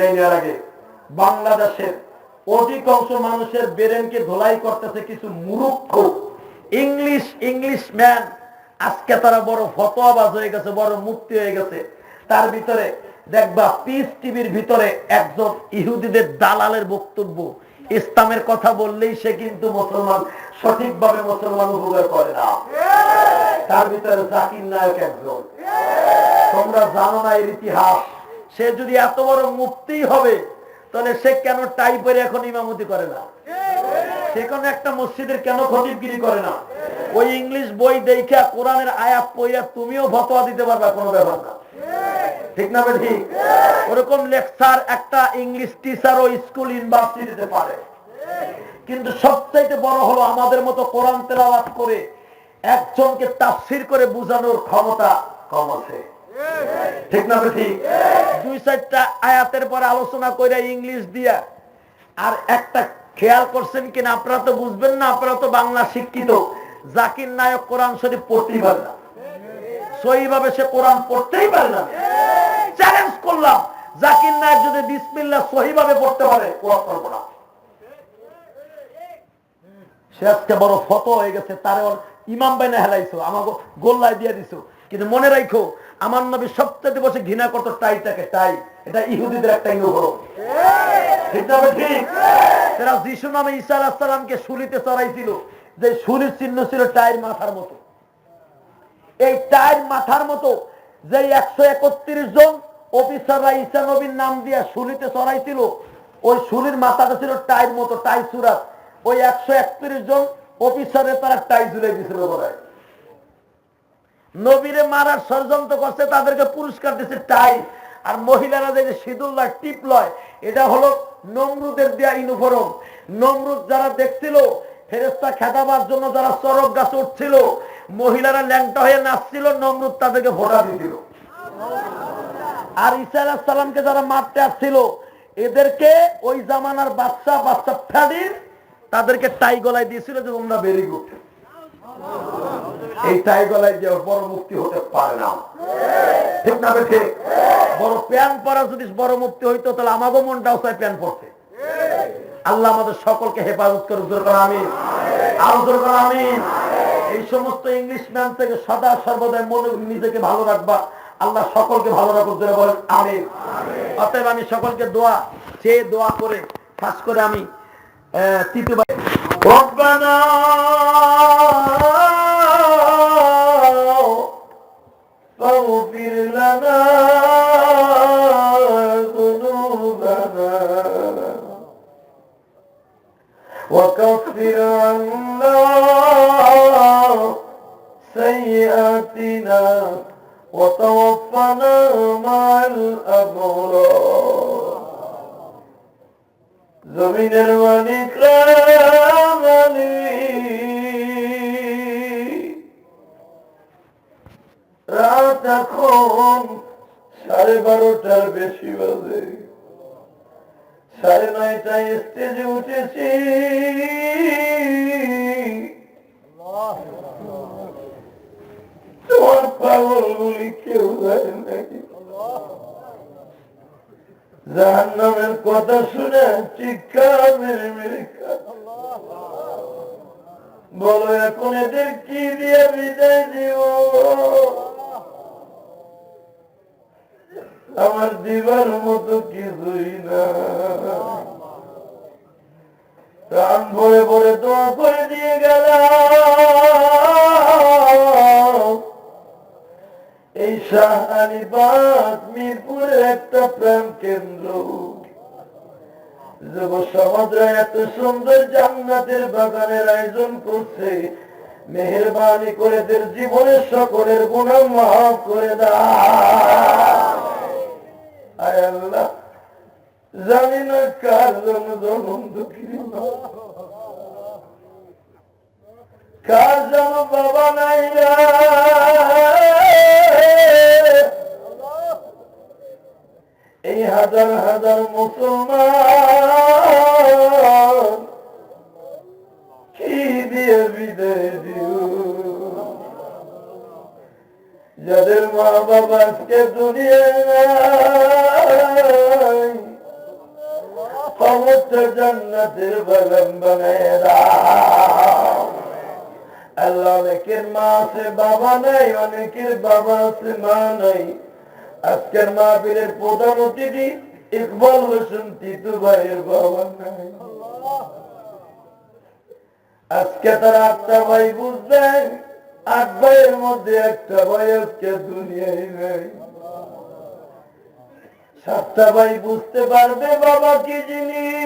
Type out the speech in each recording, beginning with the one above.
বিদায় নেওয়ার আগে বাংলাদেশের অধিকাংশ মানুষের ব্রেনকে ধোলাই করতেছে কিছু মূর্খ ইংলিশ ইংলিশ ম্যান। আজকে তারা বড় ফতোয়াবাজ হয়ে গেছে, বড় মুক্তি হয়ে গেছে। তার ভিতরে দেখবা পিস টিভির ভিতরে একজন ইহুদিদের দালালের বক্তব্য। ইসলামের কথা বললেই সে কিন্তু মুসলমান, সঠিকভাবে মুসলমান উপকার করে না। তার ভিতরে জাকির নায়ক একজন। তোমরা জানো না এর ইতিহাস। সে যদি এত বড় মুক্তি হবে, তাহলে সে কেন টাই পরে এখন ইমামতি করে না? সে কোন একটা মসজিদের কেন খতিবগিরি করে না? ওই ইংলিশ বই দেখা কোরআনের আয়াত পইয়া তুমিও ফতোয়া দিতে পারবে, কোনো ব্যাপার না। ঠিক না ঠিক ওরকম লেকচার একটা ইংলিশ টিচার ও স্কুল ইউনিভার্সিটি দিতে পারে। কিন্তু সবচাইতে বড় হলো আমাদের মতো কোরআন তেলাওয়াত করে একজনকে তাফসির করে বুঝানোর ক্ষমতা কম আছে। ঠিক না ঠিক? দুই চারটা আয়াতের পর আলোচনা করে ইংলিশ দিয়া। আর একটা খেয়াল করছেন কিনা, আপনারা তো বুঝবেন না, আপনারা তো বাংলা শিক্ষিত। জাকির নায়ক কোরআন শরীফ পড়তেই পারে না। সহিভাবে সে কোরআন পড়তেই পারে না। চ্যালেঞ্জ করলাম, জাকির নায়ক যদি বিসমিল্লা সহিভাবে পড়তে পারে, কোরআন পড়ব না। সে আজকে বড় ফত হয়ে গেছে, তারে ইমাম বাইনা হেলাইছো আমাকে গোল্লায় দিয়ে দিছো। কিন্তু মনে রাখো আমার নবী সবচেয়ে বসে ঘৃণা করতো টাইটাকে টাই এটা ইহুদিদের একটা তারা যিশু নামে ঈসা আলাহ সালামকে শুলিতে চড়াইছিল। যে শুলির চিহ্ন ছিল টাইর মাথার মতো। এই টাইর মাথার মতো যে একশো একত্রিশ জন অফিসাররা ঈসা নবীর নাম দিয়ে শুলিতে চড়াইছিল, ওই শুলির মাথাটা ছিল টাইর মতো, টাই সুরাত। ওই একশো একত্রিশ জন অফিসারে তারা টাই ঝুলে দিছিল বলে নবীরে মারার ষড়যন্ত্র করছে, তাদেরকে পুরস্কার দিচ্ছে টাই আর মহিলারা যে সিঁদুর লয়, টিপ লয়, এটা হলো নমরুদের দেয়া ইউনিফর্ম নমরুদ যারা দেখছিল ফেরেস্তা খেদাবার জন্য যারা চরক গাছ উঠছিল, মহিলারা ল্যাংটা হয়ে নাচছিল, নমরুদ তাদেরকে ভোটা দিয়েছিল আর ঈসা আলাহ সালামকে যারা মারতে আসছিল, এদেরকে ওই জামানার বাচ্চা বাচ্চা ফ্যাডির তাদেরকে টাই গলায় দিয়েছিল যে তোমরা ভেরি গুড এই টাই গলায় দিয়ে বড় মুক্তি হতে পারে না। ঠিক না বে বড় প্যান পরা যদি বড় মুক্তি হইতো, তাহলে আমাগো মনটাও চাই প্যান পড়তে। আল্লাহ আমাদের সকলকে হেফাজত করুক, জোর করে আমিন। আরও জোর করে আমিন। এই সমস্ত ইংলিশ ম্যান থেকে সদা সর্বদাই মনে নিজেকে ভালো রাখবা। আল্লাহ সকলকে ভালো রাখুক, জোরে বলেন আমিন। অতএব আমি সকলকে দোয়া চেয়ে দোয়া করে, খাস করে আমি তৃতীয়বার وكفر عنا سيئاتنا وتوفنا مع الأبرار জমিনের মালিক রাত এখন সাড়ে বারোটার বেশি বাজে সাড়ে নয়টায় স্টেজে উঠেছি। তোমার পাগলগুলি কেউ জানে নাকি? জাহান্নামের কথা শুনে চিৎকার মেরে মেরে। বলো, এখন এদের কি দিয়ে বিদায় দিব আমার দিবার মতো কিছুই না। প্রাণ ভরে দোয়া করে দিয়ে গেল এই এই শাহালিবাগ মিরপুরের একটা প্রাণ কেন্দ্র। যুব সমাজরা এত সুন্দর জান্নাতের বাগানের আয়োজন করছে। মেহরবানি করে জীবনের সকলের গুণ মাফ করে দাও। আয় আল্লাহ জানি না কার জন্য জন্ম দুঃখী কার জন্য বাবা নাই এই হাজার হাজার মুসলমান কি দিয়ে বিদায় দিও? যাদের মা বাবা আজকে দুনিয়ায় মা বাবা নাই, অনেকের বাবা মা নাই। আজকের প্রধান অতিথি হোসেন তিতু ভাইয়ের বাবা নাই। আজকে তার আটটা ভাই বুঝলেন আট ভাইয়ের মধ্যে একটা ভাই আজকে দুনিয়ায় নেই। সাতটা ভাই বুঝতে পারবে বাবা কি জিনিস?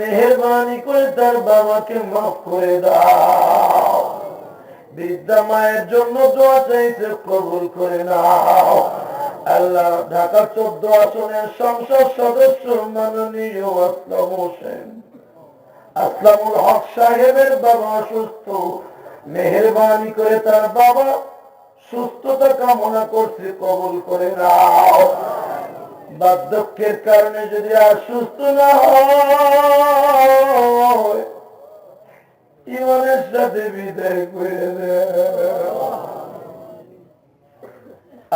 মেহরবানি করে তার বাবাকে মাফ করে দাও। বিদ্যা মায়ের জন্য দোয়া চাইছে কবুল করে নাও। আল্লাহ ঢাকা চোদ্দ আসনের সংসদ সদস্য মাননীয় আসলাম হোসেন। আসলামুল হক সাহেবের বাবা অসুস্থ। মেহরবানি করে তার বাবা সুস্থতা কামনা করছে কবুল করে নাও। বার্ধক্যের কারণে যদি আর সুস্থ না হয় সাথে বিদায় করে।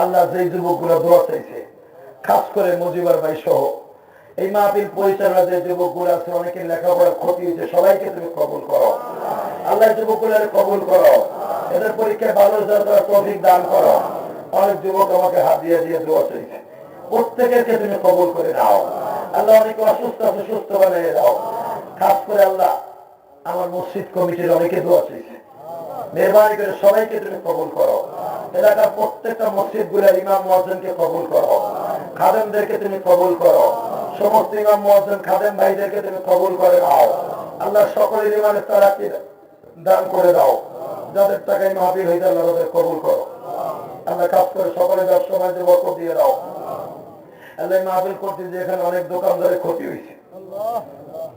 আল্লাহ সেই যুবকগুলো দোয়া চাইছে, খাস করে মজিবার ভাই সহ, এই মাহফিল পরিচালনা যে যুবকগুলো আছে অনেকের লেখাপড়ার ক্ষতি হয়েছে, সবাইকে তুমি কবুল করো। আল্লাহ যুবকগুলোর কবুল করো। এদের পরীক্ষায় ভালো তৌফিক দান করো। অনেক যুবক আমাকে হাত দিয়ে দিয়ে দোয়া চাইছে। প্রত্যেকেরকে তুমি কবুল করে নাও। আল্লাহ অনেকে অসুস্থ আছে, সুস্থ বানিয়ে দাও। খাস করে আল্লাহ, আমার মসজিদ কমিটির অনেকে দোয়া চাইছে মেহরবানি করে সবাইকে তুমি কবুল করো। এলাকার প্রত্যেকটা মসজিদগুলার ইমাম মহাজনকে কবুল করো। খাদেমদেরকে তুমি কবুল করো। সমস্ত ইমাম মহাজন খাদেম ভাইদেরকে তুমি কবুল করে নাও। আল্লাহ সকলের ইমানের তারাকে দান করে দাও। যাদের টাকায় মাহবিল হয়ে আল্লাহ তাদের কবুল করো। আল্লাহ কাজ করে সকলে ব্যবসা বাণিজ্য বরকত দিয়ে দাও। আল্লাহ মাহবিল করতে যে এখানে অনেক দোকানদারের ক্ষতি হয়েছে।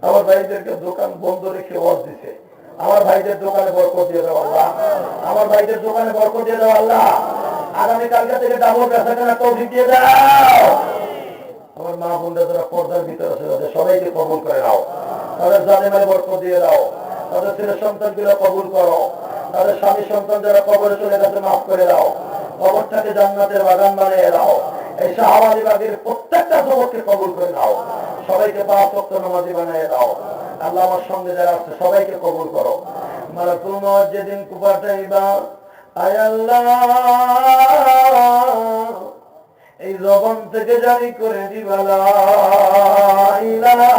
আমার ভাইদেরকে দোকান বন্ধ রেখে ওয়াজ দিছে। আমার ভাইদের দোকানে বরকত দিয়ে দাও আল্লাহ। আমার ভাইদের দোকানে বরকত দিয়ে দাও আল্লাহ। আগামীকালকে থেকে ডাবল বেচা কেনা তৌফিক দিয়ে দাও। আমার মা বোনরা যারা পর্দার ভিতরে আছে, তাদের সবাইকে কবুল করে নাও। তাদের জানেমারে বরকত দিয়ে দাও। তাদের ছেলে সন্তানগুলো কবুল করো। তাদের স্বামী সন্তান যারা কবরে চলে গেছে, মাফ করে দাও। কবরটাকে জান্নাতের বাগান বানিয়ে দাও। এই শাহবাদী বাগের প্রত্যেকটা যুবককে কবুল করে নাও। সবাইকে পাঁচ অক্ট নামাজি বানিয়ে দাও। আল্লাহ আমার সঙ্গে যারা আছে, সবাইকে কবুল করো। মারা তোমার যেদিন কুপাটাইবা আয় আল্লাহ, এই জবান থেকে জারি করে দিবালা ইল্লাল্লাহ।